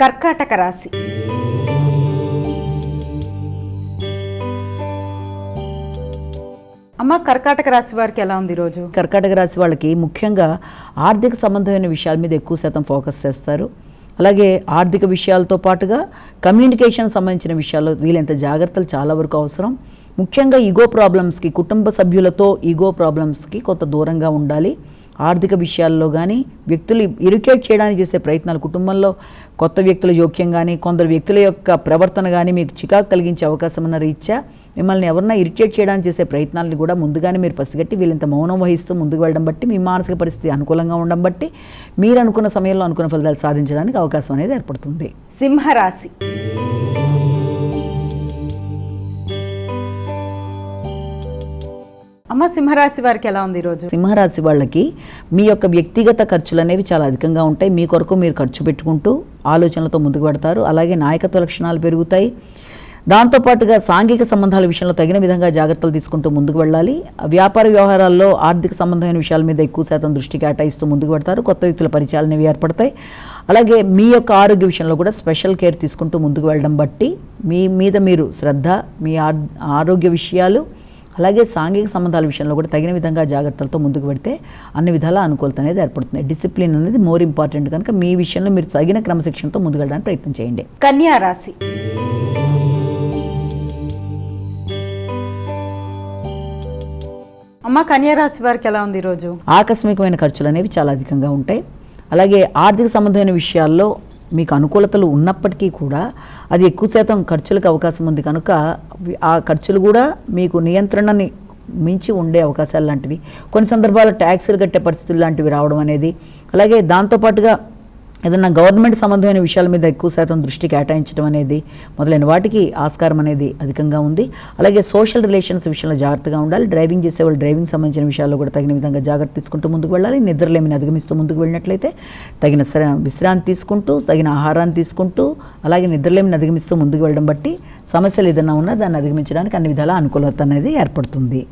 కర్కాటక రాశి. అమ్మ కర్కాటక రాశి వారికి ఎలా ఉంది ఈరోజు? కర్కాటక రాశి వాళ్ళకి ముఖ్యంగా ఆర్థిక సంబంధమైన విషయాల మీద ఎక్కువ శాతం ఫోకస్ చేస్తారు. అలాగే ఆర్థిక విషయాలతో పాటుగా కమ్యూనికేషన్ సంబంధించిన విషయాల్లో వీలైనంత జాగ్రత్తలు చాలా వరకు అవసరం. ముఖ్యంగా ఈగో ప్రాబ్లమ్స్కి కుటుంబ సభ్యులతో ఈగో ప్రాబ్లమ్స్కి కొంత దూరంగా ఉండాలి. ఆర్థిక విషయాల్లో కానీ వ్యక్తులు ఇరిటేట్ చేయడానికి చేసే ప్రయత్నాలు కుటుంబంలో కొత్త వ్యక్తుల జోక్యం కానీ కొందరు వ్యక్తుల యొక్క ప్రవర్తన కానీ మీకు చికాకు కలిగించే అవకాశం ఉన్న రీత్యా మిమ్మల్ని ఎవరన్నా ఇరిటేట్ చేయడానికి చేసే ప్రయత్నాలను కూడా ముందుగానే మీరు పసిగట్టి వీళ్ళంత మౌనం వహిస్తూ ముందుకు వెళ్ళడం బట్టి మీ మానసిక పరిస్థితి అనుకూలంగా ఉండడం బట్టి మీరు అనుకున్న సమయంలో అనుకున్న ఫలితాలు సాధించడానికి అవకాశం అనేది ఏర్పడుతుంది. సింహరాశి. అమ్మ సింహరాశి వారికి ఎలా ఉంది ఈరోజు సింహరాశి వాళ్ళకి మీ యొక్క వ్యక్తిగత ఖర్చులు అనేవి చాలా అధికంగా ఉంటాయి. మీ కొరకు మీరు ఖర్చు పెట్టుకుంటూ ఆలోచనలతో ముందుకు పెడతారు అలాగే నాయకత్వ లక్షణాలు పెరుగుతాయి. దాంతోపాటుగా సాంఘిక సంబంధాల విషయంలో తగిన విధంగా జాగ్రత్తలు తీసుకుంటూ ముందుకు వెళ్ళాలి. వ్యాపార వ్యవహారాల్లో ఆర్థిక సంబంధమైన విషయాల మీద ఎక్కువ శాతం దృష్టి కేటాయిస్తూ ముందుకు పెడతారు కొత్త వ్యక్తుల పరిచయాలు అనేవి ఏర్పడతాయి. అలాగే మీ యొక్క ఆరోగ్య విషయంలో కూడా స్పెషల్ కేర్ తీసుకుంటూ ముందుకు వెళ్ళడం బట్టి మీ మీద మీరు శ్రద్ధ మీ ఆరోగ్య విషయాలు అలాగే సాంఘిక సంబంధాల విషయంలో కూడా తగిన విధంగా జాగ్రత్తలతో ముందుకు పెడితే అన్ని విధాల అనుకూలత అనేది ఏర్పడుతుంది. డిసిప్లిన్ అనేది మోర్ ఇంపార్టెంట్ కనుక మీ విషయంలో మీరు తగిన క్రమశిక్షణతో ముందుకు వెళ్ళడానికి ప్రయత్నం చేయండి. కన్యా రాశి. అమ్మ కన్యా రాశి వారికి ఎలా ఉంది ఈరోజు? ఆకస్మికమైన ఖర్చులు అనేవి చాలా అధికంగా ఉంటాయి. అలాగే ఆర్థిక సంబంధమైన విషయాల్లో మీకు అనుకూలతలు ఉన్నప్పటికీ కూడా అది ఎక్కువ శాతం ఖర్చులకు అవకాశం ఉంది. కనుక ఆ ఖర్చులు కూడా మీకు నియంత్రణని మించి ఉండే అవకాశాలు లాంటివి. కొన్ని సందర్భాల్లో ట్యాక్సులు కట్టే పరిస్థితులు లాంటివి రావడం అనేది అలాగే దాంతోపాటుగా ఏదన్నా గవర్నమెంట్ సంబంధమైన విషయాల మీద ఎక్కువ శాతం దృష్టి కేటాయించడం అనేది మొదలైన వాటికి ఆస్కారం అనేది అధికంగా ఉంది. అలాగే సోషల్ రిలేషన్స్ విషయంలో జాగ్రత్తగా ఉండాలి. డ్రైవింగ్ చేసే వాళ్ళు డ్రైవింగ్ సంబంధించిన విషయాల్లో కూడా తగిన విధంగా జాగ్రత్త తీసుకుంటూ ముందుకు వెళ్ళాలి. నిద్రలేమిని అధిగమిస్తూ ముందుకు వెళ్ళినట్లయితే తగిన విశ్రాంతి తీసుకుంటూ తగిన ఆహారాన్ని తీసుకుంటూ అలాగే నిద్రలేమిని అధిగమిస్తూ ముందుకు వెళ్ళడం బట్టి సమస్యలు ఏదైనా ఉన్నా దాన్ని అధిగమించడానికి అన్ని విధాల అనుకూలత అనేది ఏర్పడుతుంది.